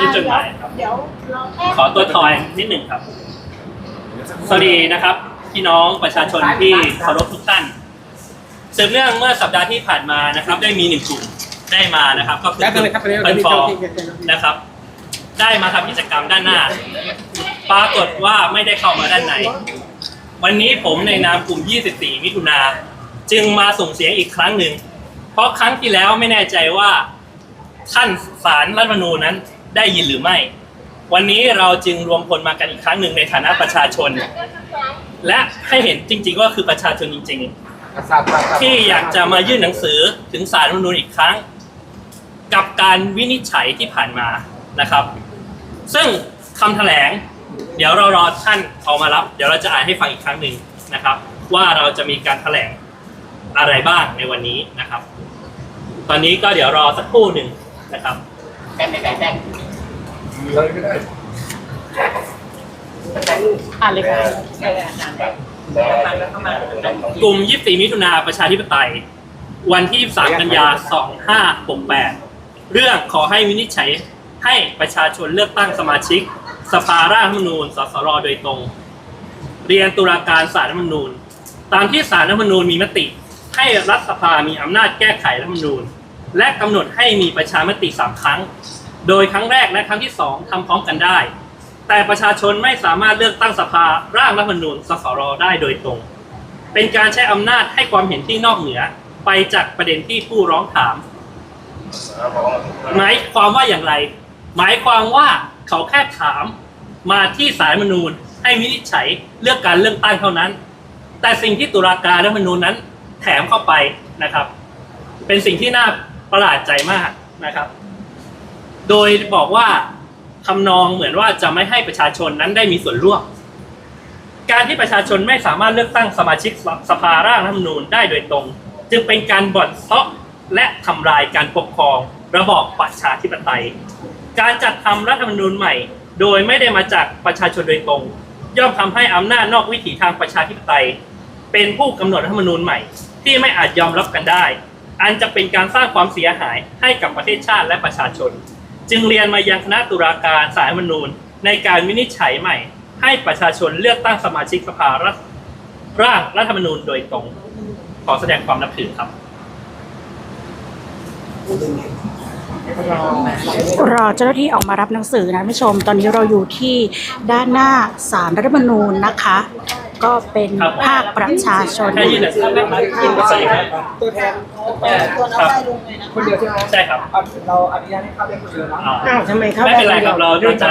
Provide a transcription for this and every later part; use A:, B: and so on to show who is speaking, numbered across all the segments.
A: ยื่นจดหมายครับ
B: เดี๋ยวเราแค่
A: ขอตัวทอยนิดหนึ่งครับ สวัสดีนะครับพี่น้องประชาชนที่เคารพทุกท่านสืบเนื่องเมื่อสัปดาห์ที่ผ่านมานะครับ ได้มีหนึ่งกลุ่มได้มานะครับ ก็คือ
C: ได้เลยครับ
A: เพินฟอร์นะครับ ได้มาทำกิจกรรมด้านหน้า ปรากฏว่าไม่ได้เข้ามาด้านในวันนี้ผมในนามกลุ่ม 24 มิถุนาจึงมาส่งเสียงอีกครั้งหนึ่ง เพราะครั้งที่แล้วไม่แน่ใจว่าท่านสารรัฐธรรมนูญนั้น ได้ยินหรือไม่ วันนี้เราจึงรวมพลมากันอีกครั้งหนึ่งในฐานะประชาชน และให้เห็นจริงๆว่าคือประชาชนจริง ๆ ที่อยากจะมายื่นหนังสือถึงสารรัฐธรรมนูญอีกครั้ง กับการวินิจฉัยที่ผ่านมานะครับ ซึ่งคำแถลง เดี๋ยวเรารอท่านเอามารับ เดี๋ยวเราจะอ่านให้ฟังอีกครั้งหนึ่งนะครับ ว่าเราจะมีการแถลงอะไรบ้างในวันนี้นะครับ ตอนนี้ก็เดี๋ยวรอสักครู่หนึ่งนะครับ
C: เลยก็ได้
B: อ่านเลยค่ะ
A: กลุ่ม 24 มิถุนาประชาธิปไตย วันที่ 3 กันยา 2568 เรื่องขอให้วินิจฉัยให้ประชาชนเลือกตั้งสมาชิก สภาร่างรัฐธรรมนูญ สสร โดยตรง เรียนตุลาการศาลรัฐธรรมนูญ ตามที่ศาลรัฐธรรมนูญมีมติ ให้รัฐสภามีอำนาจแก้ไขรัฐธรรมนูญ และกำหนดให้มีประชามติสามครั้ง โดยครั้งแรกและครั้งที่สองทำพร้อมกันได้ แต่ประชาชนไม่สามารถเลือกตั้งสภาร่างรัฐธรรมนูญสสรได้โดยตรง เป็นการใช้อำนาจให้ความเห็นที่นอกเหนือไปจากประเด็นที่ผู้ร้องถาม หมายความว่าอย่างไร หมายความว่าเขาแค่ถามมาที่สารมนูญให้วินิจฉัยเลือกการเลือกตั้งเท่านั้น แต่สิ่งที่ตุลาการรัฐมนูญนั้นแถมเข้าไปนะครับ เป็นสิ่งที่น่าประหลาดใจมากนะครับ โดยบอกว่าทำนองเหมือนว่าจะไม่ให้ประชาชนนั้นได้มีส่วนร่วม การที่ประชาชนไม่สามารถเลือกตั้งสมาชิกสภาร่างรัฐธรรมนูญได้โดยตรง จึงเป็นการบ่อนเซาะและทำลายการปกครองระบอบประชาธิปไตย การจัดทำรัฐธรรมนูญใหม่ โดยไม่ได้มาจากประชาชนโดยตรง ย่อมทำให้อำนาจนอกวิถีทางประชาธิปไตย เป็นผู้กำหนดรัฐธรรมนูญใหม่ ที่ไม่อาจยอมรับกันได้ อันจะเป็นการสร้างความเสียหายให้กับประเทศชาติและประชาชน จึงเรียนมายังคณะตุลาการสารมนูญในการวินิจฉัยใหม่ ให้ประชาชนเลือกตั้งสมาชิกสภาร,ร่างรัฐธรรมนูญโดยตรง ขอแสดงความนับถือครับ
B: รอเจ้าหน้าที่ออกมารับหนังสือนะท่านผู้ชม ตอนนี้เราอยู่ที่ด้านหน้าศาลรัฐธรรมนูญนะคะ ก็เป็น
A: ครับ
B: ภาคประชาชน
A: แค่ยื่นหนังสือยื่นหนังสือครับ
C: ตัวแทน
A: ครับ
C: คนเดียวใช่ไหม
A: ใช่ครับ
C: เอาเราอนุญาตให้เข้าได้คนเดียวเนาะ
A: อ่า
B: อ้าวทำไมครับ
A: ไม่เป็นไรครับเราเราจะ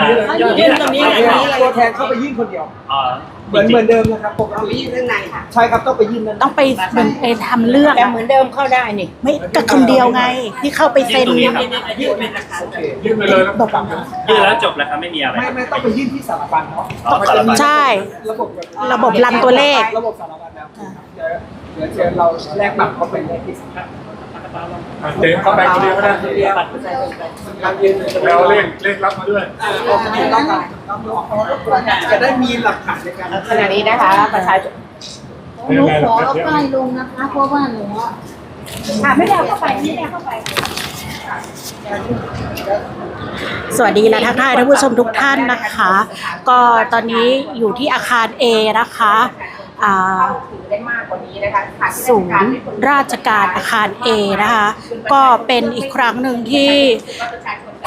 C: ยื่นตรงนี้เลยตัวแทนเข้าไปยื่นคนเดียว
A: อ่า
C: เหมือน
A: จริงๆ
C: เหมือนเดิมนะครับปกติ
D: ยื่นข้างในค่ะ
C: ใช่ครับต้องไปยื่นนั่น
B: ต้องไปเหมือนไปทำเรื่อง
D: แต่เหมือนเดิมเข้าได้นี่
B: ไม่ก็คนเดียวไง ที่เข้าไปเซ็น
A: ยื่นตรงนี้ครับ
C: ยื่นโอเคยื่นไปเลยแล้ว
B: บอก
C: กลับ
A: ยื่นแล้วจบแล้วครับไม่มีอะไร
C: ไม่ไม่ต้องไปยื่นที่สารบัญเนาะ
A: อ๋อสารบัญ
B: ใช่
C: ระบบแบบ
B: ระบบรันตัวเลข
C: ระบบสารบัญแล้วเดี๋ยวเดี๋ยวเชิญเราแลกบัตรเข้าไปเลขที่สาร บัญ
E: เจ๊เข้าไปคนเดียวก็ได้แล้วเลขเลขรับมาด้วย
C: ออกมาต้องการจะได้มีหลักฐานในการ
D: ขณะนี้นะคะประชาชน
E: หนูขอเอาป้ายลง
B: นะคะเพราะว่าหนู
D: ค่ะไม่ได้เอาเข้าไปไม่ได้เอาเข้าไป
B: สวัสดีและทักทายท่านผู้ชมทุกท่านนะคะ ก็ตอนนี้อยู่ที่อาคาร A นะคะ อ่า
D: ถือได้มากกว่านี้นะคะค่ะที่
B: ศูนย์ราชการอาคาร A นะคะ ก็เป็นอีกครั้งหนึ่งที่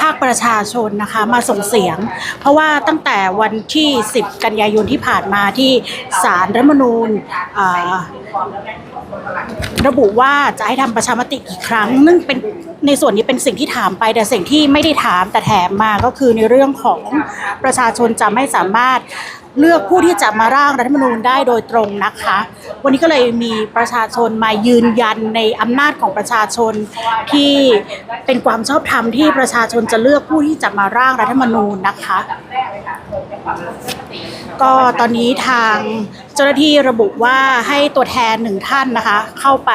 B: ภาคประชาชนนะคะมาส่งเสียง เพราะว่าตั้งแต่วันที่ 10 กันยายนที่ผ่านมาที่ศาลรัฐธรรมนูญอ่าระบุว่าจะให้ทำประชามติอีกครั้ง นึ่งเป็นในส่วนนี้เป็นสิ่งที่ถามไป แต่สิ่งที่ไม่ได้ถามแต่แถมมาก็คือในเรื่องของประชาชนจะไม่สามารถเลือกผู้ที่จะมาร่างรัฐธรรมนูญได้โดยตรงนะคะ วันนี้ก็เลยมีประชาชนมายืนยันในอำนาจของประชาชนที่เป็นความชอบธรรมที่ประชาชนจะเลือกผู้ที่จะมาร่างรัฐธรรมนูญนะคะ ก็ตอนนี้ทางเจ้าหน้าที่ระบุว่าให้ตัวแทนหนึ่งท่านนะคะ เข้าไป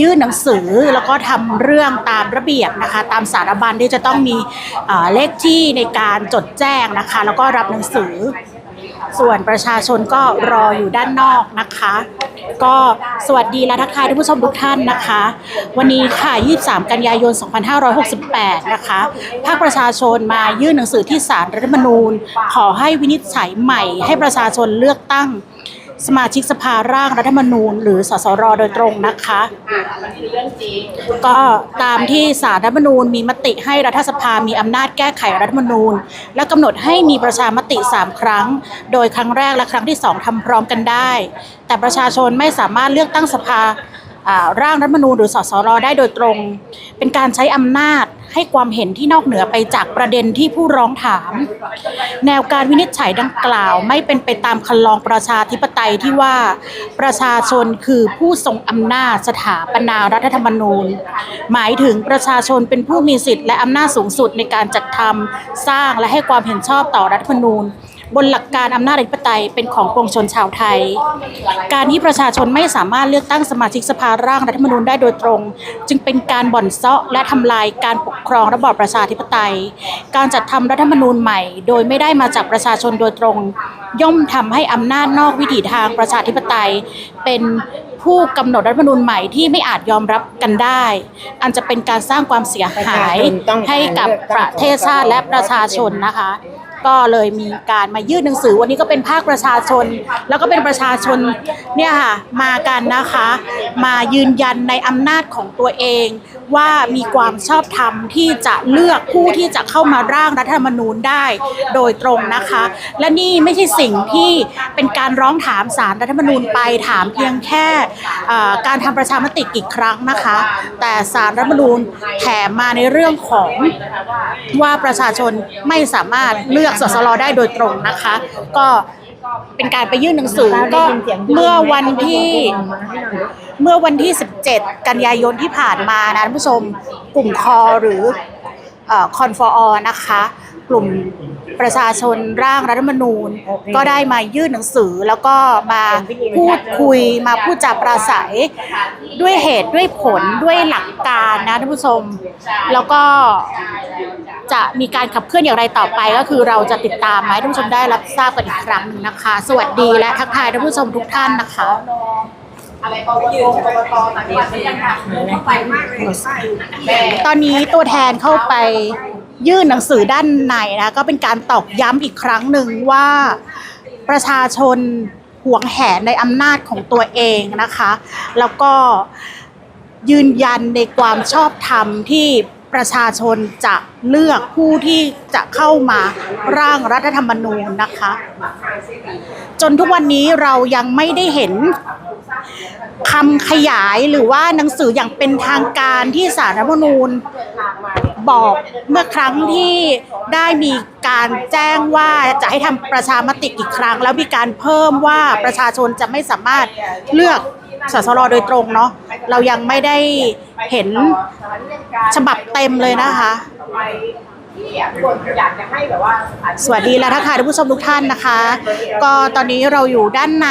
B: ยื่นหนังสือแล้วก็ทำเรื่องตามระเบียบนะคะ ตามสารบัญที่จะต้องมีเอ่อเลขที่ในการจดแจ้งนะคะ แล้วก็รับหนังสือ ส่วนประชาชนก็รออยู่ด้านนอกนะคะ ก็สวัสดีและทักทายท่านผู้ชมทุกท่านนะคะ วันนี้ค่ะ 23 กันยายน 2568 นะคะ ภาคประชาชนมายื่นหนังสือที่ศาลรัฐธรรมนูญ ขอให้วินิจฉัยใหม่ให้ประชาชนเลือกตั้ง สมาชิกสภาร่างรัฐธรรมนูญ หรือสสรโดยตรงนะคะ
D: อะมันคือเรื่องจริง
B: ก็ตามที่สารรัฐธรรมนูญมีมติให้รัฐสภามีอำนาจแก้ไขรัฐธรรมนูญ และกำหนดให้มีประชามติ 3 ครั้ง โดยครั้งแรกและครั้งที่ 2ทำพร้อมกันได้ แต่ประชาชนไม่สามารถเลือกตั้งสภาอ่า ร่างรัฐมนูญหรือสสรได้โดยตรง เป็นการใช้อำนาจให้ความเห็นที่นอกเหนือไปจากประเด็นที่ผู้ร้องถาม แนวการวินิจฉัยดังกล่าวไม่เป็นไปตามคันลองประชาธิปไตยที่ว่าประชาชนคือผู้ทรงอำนาจสถาปนารัฐธรรมนูญ หมายถึงประชาชนเป็นผู้มีสิทธิ์และอำนาจสูงสุดในการจัดทำสร้างและให้ความเห็นชอบต่อรัฐธรรมนูญ บนหลักการอำนาจอธิปไตยเป็นของปวงชนชาวไทย การที่ประชาชนไม่สามารถเลือกตั้งสมาชิกสภาร่างรัฐธรรมนูญได้โดยตรง จึงเป็นการบ่อนเซาะและทำลายการปกครองระบอบประชาธิปไตย การจัดทำรัฐธรรมนูญใหม่ โดยไม่ได้มาจากประชาชนโดยตรง ย่อมทำให้อำนาจนอกวิถีทางประชาธิปไตย เป็นผู้กำหนดรัฐธรรมนูญใหม่ที่ไม่อาจยอมรับกันได้ อันจะเป็นการสร้างความเสียหายให้กับประเทศชาติและประชาชนนะคะ ก็เลยมีการมายื่นหนังสือวันนี้ก็เป็นภาคประชาชน แล้วก็เป็นประชาชนเนี่ยค่ะมากันนะคะ มายืนยันในอำนาจของตัวเองว่ามีความชอบธรรมที่จะเลือกผู้ที่จะเข้ามาร่างรัฐธรรมนูญได้โดยตรงนะคะ และนี่ไม่ใช่สิ่งที่เป็นการร้องถามสารรัฐธรรมนูญไปถามเพียงแค่การทำประชามติกี่ครั้งนะคะ แต่สารรัฐธรรมนูญแถมมาในเรื่องของว่าประชาชนไม่สามารถเลือกสสรได้โดยตรงนะคะ ก็เป็นการไปยื่นหนังสือก็เมื่อวันที่เมื่อวันที่ 17 กันยายนที่ผ่านมานะท่านผู้ชมกลุ่มคอหรือ คอนฟอร์นะคะ กลุ่มประชาชนร่างรัฐธรรมนูญ ก็ได้มายื่นหนังสือแล้วก็มาพูดคุยมาพูดจาปราศัย ด้วยเหตุด้วยผลด้วยหลักการนะท่านผู้ชม แล้วก็จะมีการขับเคลื่อนอย่างไรต่อไป ก็คือเราจะติดตามมาให้ท่านผู้ชมได้รับทราบกันอีกครั้งหนึ่งนะคะ สวัสดีและทักทายท่านผู้ชมทุกท่านนะคะ
D: อะไรปวตปวตต่างๆไม่ยังค่ะเข้าไปมากเลยแม่
B: ตอนนี้ตัวแทนเข้าไปยื่นหนังสือด้านในนะก็เป็นการตอกย้ำอีกครั้งหนึ่งว่าประชาชนหวงแหนในอำนาจของตัวเองนะคะ แล้วก็ยืนยันในความชอบธรรมที่ประชาชนจะเลือกผู้ที่จะเข้ามาร่างรัฐธรรมนูญนะคะ จนทุกวันนี้เรายังไม่ได้เห็น คำขยายหรือว่าหนังสืออย่างเป็นทางการที่สารรัฐมนูญบอกเมื่อครั้งที่ได้มีการแจ้งว่าจะให้ทำประชามติอีกครั้ง แล้วมีการเพิ่มว่าประชาชนจะไม่สามารถเลือกสสรโดยตรงเนาะเรายังไม่ได้เห็นฉบับเต็มเลยนะคะ
D: ที่อะคนอยากจะให้แบบว่า
B: สวัสดีและทักทายท่านผู้ชมทุกท่านนะคะ ก็ตอนนี้เราอยู่ด้านใน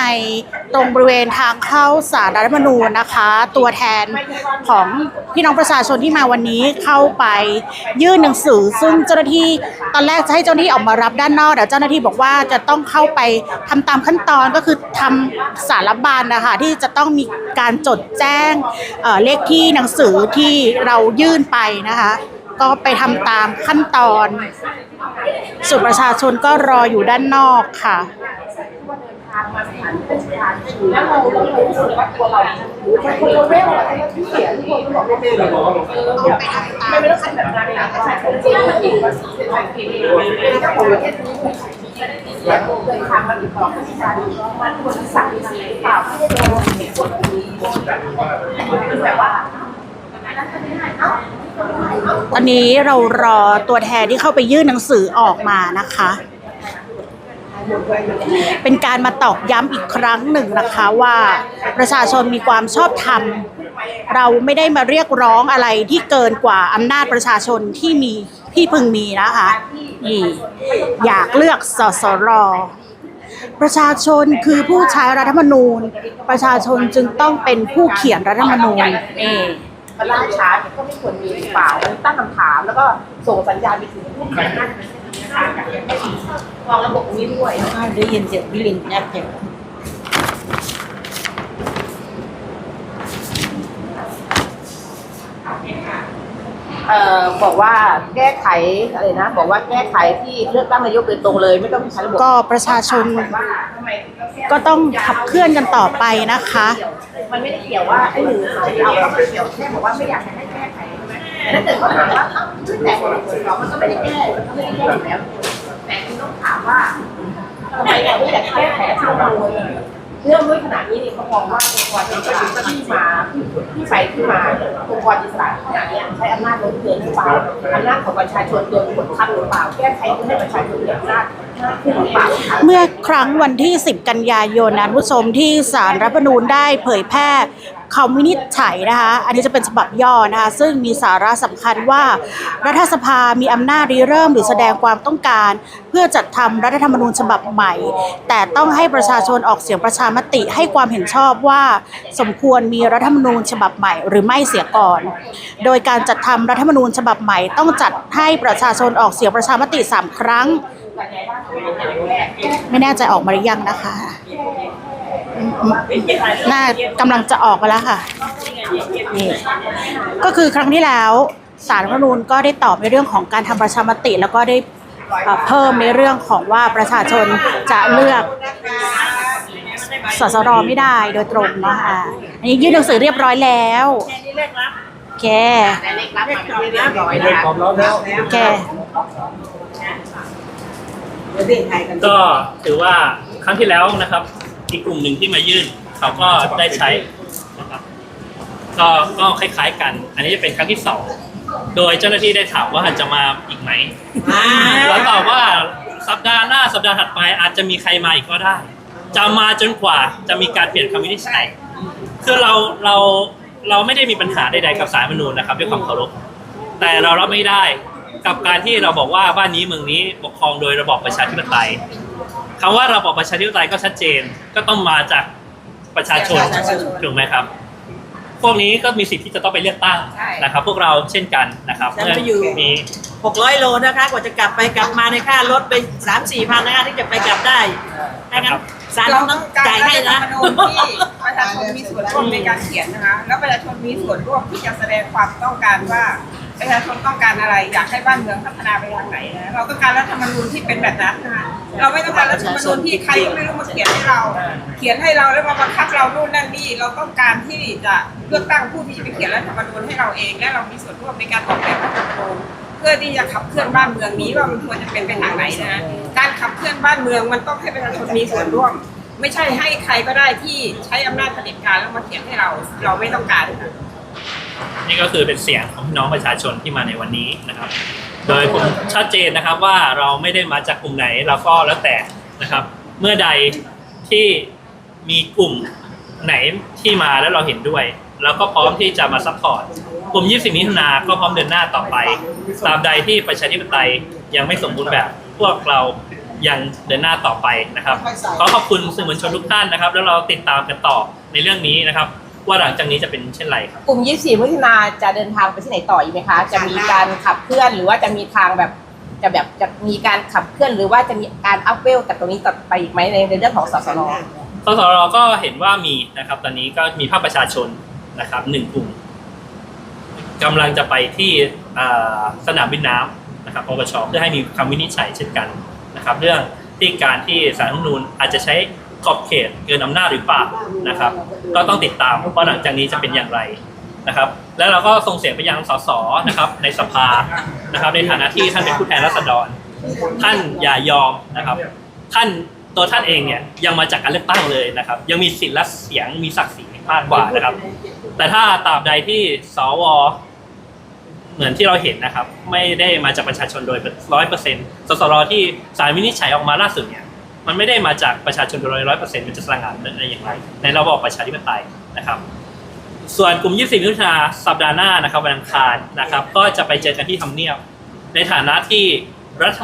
B: ตรงบริเวณทางเข้าสารรัฐธรรมนูญนะคะ ตัวแทนของพี่น้องประชาชนที่มาวันนี้เข้าไปยื่นหนังสือ ซึ่งเจ้าหน้าที่ตอนแรกจะให้เจ้าหน้าที่ออกมารับด้านนอกแต่เจ้าหน้าที่บอกว่าจะต้องเข้าไปทำตามขั้นตอนก็คือทำสารบัญนะคะที่จะต้องมีการจดแจ้งเเลขที่หนังสือที่เรายื่นไปนะคะ ก็ไปทำตามขั้นตอน ส่วนประชาชนก็รออยู่ด้านนอกค่ะ
D: ทางมาสถานที่ราชการแล้วเราเรารู้สึกว่าตัวเราเป็นคนเร็วอะไรที่เขียทุกคนบอกว่าเป็นไม่ไม่ต้องทำแบบนั้นนะใช่คนจริงจริงภาษีเศรษฐกิจเป็นเจ้าของประเทศนี้เดินทางมาติดต่อราชการมันควรสั่งหรือเปล่าไม่ได้โดนเหตุผลนี้แบบว่า
B: ตอนนี้เรารอตัวแทนที่เข้าไปยื่นหนังสือออกมานะคะ เป็นการมาตอกย้ำอีกครั้งหนึ่งนะคะว่าประชาชนมีความชอบธรรม เราไม่ได้มาเรียกร้องอะไรที่เกินกว่าอำนาจประชาชนที่มีที่พึงมีนะคะนี่อยากเลือกสสรประชาชนคือผู้ใช้รัฐธรรมนูญ ประชาชนจึงต้องเป็นผู้เขียนรัฐธรรมนูญนี่
D: มันล่าช้าเนี่ยก็ไม่ควรมีหรือเปล่ามันตั้งคำถามแล้วก็ส่งสัญญาณไปถึงผู้เขียนนั่นทางกันยังไม่ดีวางระบบนี้ด้วย
B: ได้ยินเสียงพี่ลิงแอบเจ็บ
D: เอ่อบอกว่าแก้ไขอะไรนะ บอกว่าแก้ไขที่เลือกตั้งนายกโดยตรงเลย ไม่ต้องใช้ระบบ
B: ก็ประชาชน
D: ว่าทำไมต้องแก็
B: ต้องขับเคลื่อนกันต่อไปนะคะ
D: มันไม่ได้เกี่ยวว่าไอ้หนึ่งสองเราต้องเกี่ยวแค่บอกว่าไม่อยากให้แก้ไขใช่ไหมแต่ถ้าเกิดเขาถามว่าเอ้าแต่คนเรามันก็ไม่ได้แก้มันก็ไม่ได้แก้อยู่แล้วแต่คุณต้องถามว่าทำไมเราไม่อยากแก้ไขรัฐธรรมนูญ เรื่องด้วยขนาดนี้เนี่ยเขามองว่าองค์กรอิสระที่มาที่ไปที่มาองค์กรอิสระขนาดนี้ใช้อำนาจล้นเกินหรือเปล่าอำนาจของประชาชนโดนกดทับหรือเปล่าแก้ไขเพื่อให้ประชาชนมีอำนาจมากขึ้นหรือเปล่า
B: เมื่อครั้งวันที่ 10 กันยายนนั้นผู้ชมที่สารรัฐธรรมนูญได้เผยแพร่ คำวินิจฉัยนะคะ อันนี้จะเป็นฉบับย่อนะคะ ซึ่งมีสาระสำคัญว่า รัฐสภามีอำนาจริเริ่มหรือแสดงความต้องการ เพื่อจัดทำรัฐธรรมนูญฉบับใหม่ แต่ต้องให้ประชาชนออกเสียงประชามติให้ความเห็นชอบว่า สมควรมีรัฐธรรมนูญฉบับใหม่ หรือไม่เสียก่อน โดยการจัดทำรัฐธรรมนูญฉบับใหม่ ต้องจัดให้ประชาชนออกเสียงประชามติ 3 ครั้ง ไม่แน่ใจออกมาหรือยังนะคะ อืมน่ากำลังจะออกมาแล้วค่ะนี่ก็คือครั้งที่แล้วสารรัฐธรรมนูญก็ได้ตอบในเรื่องของการทำประชามติ แล้วก็ได้เอ่อเพิ่มในเรื่องของว่าประชาชนจะเลือกสสรไม่ได้โดยตรงนะคะอันนี้ยื่นหนังสือเรียบร้อยแล้วแก
D: แต่เล็กรับมาเป็นเรียบร้อย
E: ไม่ได้
D: นะคะ
E: ความร้อนแล้ว
B: แก
A: ก็ถือว่าครั้งที่แล้วนะครับ อีกกลุ่มหนึ่งที่มายื่นเขาก็ได้ใช้นะครับก็ก็คล้ายๆกัน อันนี้จะเป็นครั้งที่สองโดยเจ้าหน้าที่ได้ถามว่าจะมาอีกไหมแล้วตอบว่าสัปดาห์หน้าสัปดาห์ถัดไปอาจจะมีใครมาอีกก็ได้ จะมาจนกว่าจะมีการเปลี่ยนคำวินิจฉัยคือเราเราเราไม่ได้มีปัญหาใดๆกับสายมนูญนะครับด้วยความเคารพแต่เรารับไม่ได้กับการที่เราบอกว่าบ้านนี้เมืองนี้ปกครองโดยระบอบประชาธิปไตย คำว่าระบอบประชาธิปไตยก็ชัดเจนก็ต้องมาจากประชาชน ถูกไหมครับ พวกนี้ก็มีสิทธิ์ที่จะต้องไปเลือกตั้งนะครับ พวกเราเช่นกันนะครับ
F: ฉันไปอยู่
A: มี
F: 600โลนะคะกว่าจะกลับไปกลับมาในค่ารถไป3 4พันนะคะที่จะไปกลับได้ถ้างั้นศาลต้องจ่ายให้นะ
C: เราต้องการรัฐธรรมนูญที่ประชาชนมีส่วนร่วมในการเขียนนะคะ แล้วประชาชนมีส่วนร่วมที่จะแสดงความต้องการว่า ประชาชนต้องการอะไร อยากให้บ้านเมืองพัฒนาไปทางไหนนะเราต้องการรัฐธรรมนูญที่เป็นแบบนั้นนะคะเราไม่ต้องการรัฐธรรมนูญที่ใครก็ไม่รู้มาเขียนให้เรา เขียนให้เราแล้วมาบังคับเรานู่นนั่นนี่เราต้องการที่จะเลือกตั้งผู้ที่จะไปเขียนรัฐธรรมนูญให้เราเอง และเรามีส่วนร่วมในการออกแบบรัฐธรรมนูญเพื่อที่จะขับเคลื่อนบ้านเมืองนี้ว่ามันควรจะเป็นไปทางไหนนะการขับเคลื่อนบ้านเมืองมันต้องให้ประชาชนมีส่วนร่วม ไม่ใช่ให้ใครก็ได้ที่ใช้อำนาจเผด็จการแล้วมาเขียนให้เรา เราไม่ต้องการค่ะ
A: นี่ก็คือเป็นเสียงของพี่น้องประชาชนที่มาในวันนี้นะครับ โดยผมชัดเจนนะครับว่าเราไม่ได้มาจากกลุ่มไหนเราก็แล้วแต่นะครับ เมื่อใดที่มีกลุ่มไหนที่มาแล้วเราเห็นด้วยเราก็พร้อมที่จะมาซัพพอร์ตกลุ่ม 20 มิถุนาก็พร้อมเดินหน้าต่อไป ตาบใดที่ประชาธิปไตยยังไม่สมบูรณ์แบบ พวกเรายังเดินหน้าต่อไปนะครับ ขอขอบคุณสื่อมวลชนทุกท่านนะครับ แล้วเราติดตามกันต่อในเรื่องนี้นะครับ ว่าหลังจากนี้จะเป็นเช่นไรครับ
D: กลุ่ม 24มิถุนาจะเดินทางไปที่ไหนต่ออีกไหมคะ จะมีการขับเคลื่อนหรือว่าจะมีทางแบบจะแบบจะมีการขับเคลื่อนหรือว่าจะมีการอัพเวลจากตรงนี้ต่อไปอีกไหมในในเรื่องของสสร
A: สสรก็เห็นว่ามีนะครับ ตอนนี้ก็มีภาคประชาชนนะครับหนึ่งกลุ่มกำลังจะไปที่อ่าสนามบินน้ำนะครับปปชเพื่อให้มีคำวินิจฉัยเช่นกันนะครับ เรื่องที่การที่สารรัฐธรรมนูญอาจจะใช้ ขอบเขตเกินอำนาจหรือเปล่านะครับ ก็ต้องติดตามว่าหลังจากนี้จะเป็นอย่างไรนะครับ แล้วเราก็ส่งเสียงไปยังสสนะครับ ในสภานะครับ ในฐานะที่ท่านเป็นผู้แทนราษฎร ท่านอย่ายอมนะครับ ท่านตัวท่านเองเนี่ยยังมาจากการเลือกตั้งเลยนะครับ ยังมีสิทธิ์และเสียงมีศักดิ์ศรีมากกว่านะครับ แต่ถ้าตราบใดที่สวเหมือนที่เราเห็นนะครับ ไม่ได้มาจากประชาชนโดยร้อยเปอร์เซ็นต์สสรที่สารวินิจฉัยออกมาล่าสุดเนี่ย มันไม่ได้มาจากประชาชนโดยร้อยเปอร์เซ็นต์มันจะสร้างงานได้อย่างไร ในระบอบประชาธิปไตยนะครับ ส่วนกลุ่ม 24มิถุนาสัปดาห์หน้านะครับวันอังคารนะครับ ก็จะไปเจอกันที่ทำเนียบ ในฐานะที่รัฐ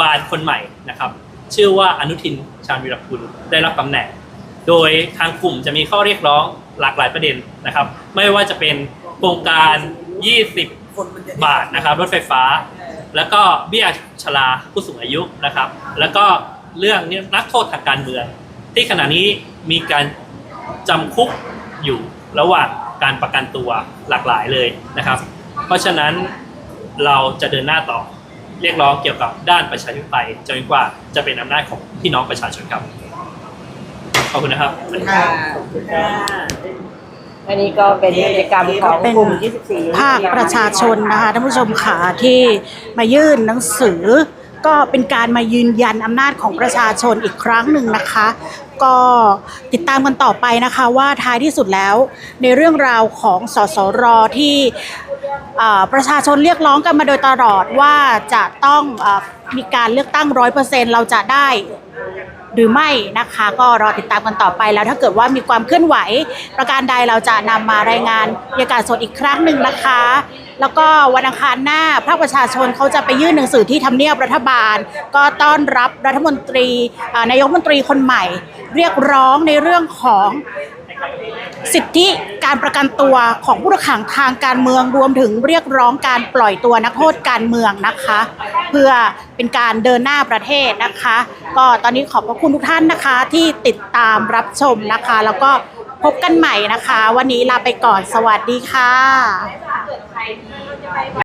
A: บาลคนใหม่นะครับ ชื่อว่าอนุทินชาญวีรกุลได้รับตำแหน่ง โดยทางกลุ่มจะมีข้อเรียกร้องหลากหลายประเด็นนะครับ ไม่ว่าจะเป็นโครงการ 20 บาทนะครับรถไฟฟ้า แล้วก็เบี้ยชราผู้สูงอายุนะครับ แล้วก็ เรื่องนักโทษทางการเมือง ที่ขณะนี้มีการจำคุกอยู่ระหว่างการประกันตัวหลากหลายเลยนะครับ เพราะฉะนั้นเราจะเดินหน้าต่อเรียกร้องเกี่ยวกับด้านประชาธิปไตยจนกว่าจะเป็นอำนาจของพี่น้องประชาชนครับ ขอบคุณนะครับ
D: อันนี้ก็เป็นกิจกรรมของกลุ่ม 24
B: ภาคประชาชนนะคะท่านผู้ชมค่ะที่มายื่นหนังสือ ก็เป็นการมายืนยันอำนาจของประชาชนอีกครั้งหนึ่งนะคะ ก็ติดตามกันต่อไปนะคะว่าท้ายที่สุดแล้ว ในเรื่องราวของสสรที่ประชาชนเรียกร้องกันมาโดยตลอดว่าจะต้องอมีการเลือกตั้งร้อยเปอร์เซ็นเราจะได้หรือไม่นะคะก็รอติดตามกันต่อไปแล้วถ้าเกิดว่ามีความเคลื่อนไหว ประการใดเราจะนำมารายงานบรรยากาศสดอีกครั้งหนึ่งนะคะ แล้วก็วันอังคารหน้าภาคประชาชนเขาจะไปยื่นหนังสือที่ทำเนียบรัฐบาล ก็ต้อนรับรัฐมนตรีอ่านายกรัฐมนตรีคนใหม่ เรียกร้องในเรื่องของสิทธิการประกันตัวของผู้ต้องขังทางการเมืองรวมถึงเรียกร้องการปล่อยตัวนักโทษการเมืองนะคะ เพื่อเป็นการเดินหน้าประเทศนะคะ ก็ตอนนี้ขอบพระคุณทุกท่านนะคะที่ติดตามรับชมนะคะ แล้วก็ พบกันใหม่นะคะ วันนี้ลาไปก่อนสวัสดีค่ะ